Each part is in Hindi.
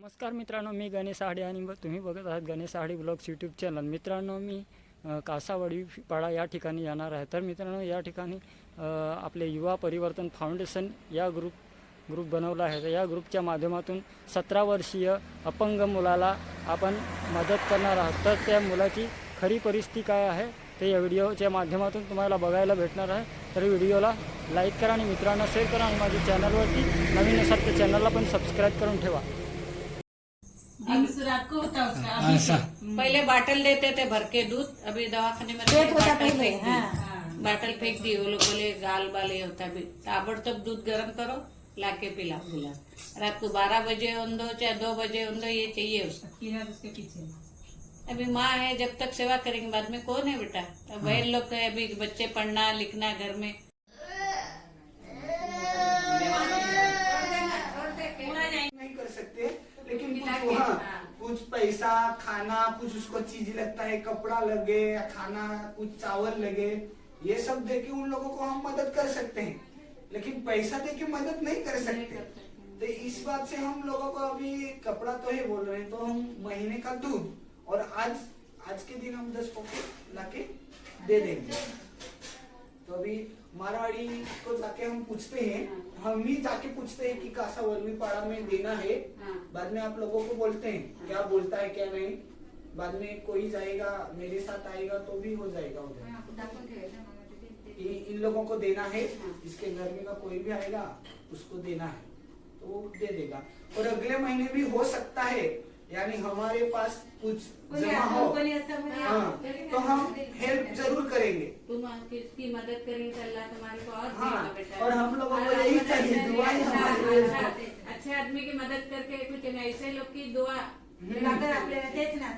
नमस्कार मित्रांनो मी गणेश साहडे आणि तुम्ही बघत आहात Ganesh Sahade blogs YouTube channel मित्रांनो मी कासावडी पाडा या ठिकाणी येणार आहे. तर मित्रांनो या ठिकाणी आपले युवा परिवर्तन फाउंडेशन या ग्रुप ग्रुप बनवला आहे. तर या ग्रुपच्या माध्यमातून सतरा वर्षीय अपंग मुलाला आपण मदत करणार आहोत. तर त्या मुलाची खरी परिस्थिती काय आहे ते या व्हिडिओच्या माध्यमातून तुम्हाला बघायला भेटणार आहे. तर व्हिडिओला लाईक करा आणि मित्रांना शेअर करा आणि माझ्या चॅनलवरती नवीन असाल तर चॅनलला पण सबस्क्राईब करून ठेवा. जिन्स रात को होता उसका। अभी ऐसा पहले बाटल देते थे भर के दूध अभी दवाखाने में पेट होता बाटल पहले, फेंक दी हाँ। बाटल फेंक दी वो लोग बोले गाल बाल ये होता अभी ताबड़तोड़ दूध गर्म करो लाके पिला पिला। रात को बारह बजे उन्दो चाहे दो बजे उन्दो ये चाहिए उसको। उसके पीछे? अभी माँ है जब तक सेवा करेंगे बाद में कौन है बेटा? अब बहन लोग के अभी बच्चे पढ़ना लिखना घर में नहीं कर सकते लेकिन कुछ हाँ, कुछ पैसा खाना कुछ उसको चीज़ लगता है कपड़ा लगे या खाना कुछ चावल लगे ये सब दे के उन लोगों को हम मदद कर सकते हैं। लेकिन पैसा दे के मदद नहीं कर सकते। तो इस बात से हम लोगों को अभी कपड़ा तो ही बोल रहे हैं तो हम महीने का दूध और आज आज के दिन हम दस पॉकेट लाके दे देंगे। तो अभी मारवाड़ी को जाके हम पूछते हैं। हम ही जाके पूछते हैं कि कासा वरवी पाड़ा में देना है। हाँ। बाद में आप लोगों को बोलते हैं क्या बोलता है क्या नहीं। बाद में कोई जाएगा मेरे साथ आएगा तो भी हो जाएगा उधर। इन लोगों को देना है। इसके घर में का कोई भी आएगा उसको देना है। तो वो दे देगा। और अगले महीने भी हो सकता है। यानी हमारे पास कुछ जमा हो। हाँ, तो हम हेल्प ज़रूर करेंगे। तुम किसकी मदद करेंगे अल्लाह तुम्हारे को और हाँ, और हम लोगों को यही चाहिए, दुआएँ हमारे अच्छा- अच्छे आदमी की मदद करके कुछ ऐसे लोग की दुआ लागत आपल्याला तेच ना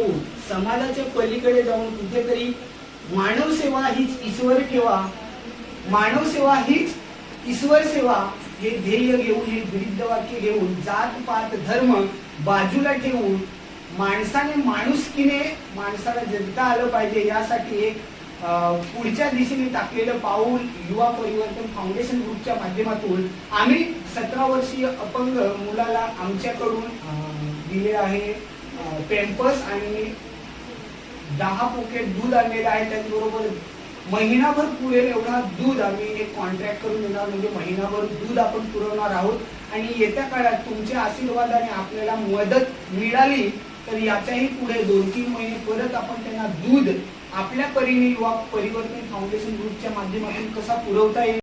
ठेवून समाजाच्या पलीकडे जाऊन कुठेतरी मानव सेवा हीच ईश्वर ठेवा. मानव सेवा हीच ईश्वर सेवा. हे ध्येय घेऊन हे विरुद्ध वाक्य घेऊन जात पात धर्म बाजूला ठेवून माणसाने माणुसकीने माणसाला जगता आलं पाहिजे. यासाठी एक पुढच्या दिशेने टाकलेलं पाऊल युवा परिवर्तन फाउंडेशन ग्रुपच्या माध्यमातून आम्ही सतरा वर्षीय अपंग मुलाला आमच्याकडून दिले आहे. पेम्पर्स आणि दहा पोकेट दूध आणलेलं आहे त्याचबरोबर महिनाभर पुरेल एवढा दूध आम्ही एक कॉन्ट्रॅक्ट करून देणार म्हणजे महिनाभर दूध आपण पुरवणार आहोत. आणि येत्या काळात तुमच्या आशीर्वादाने आपल्याला मदत मिळाली तर याच्याही पुढे दोन तीन महिने परत आपण त्यांना दूध आपल्या परीने युवा परिवर्तन फाउंडेशन ग्रुपच्या माध्यमातून कसा पुरवता येईल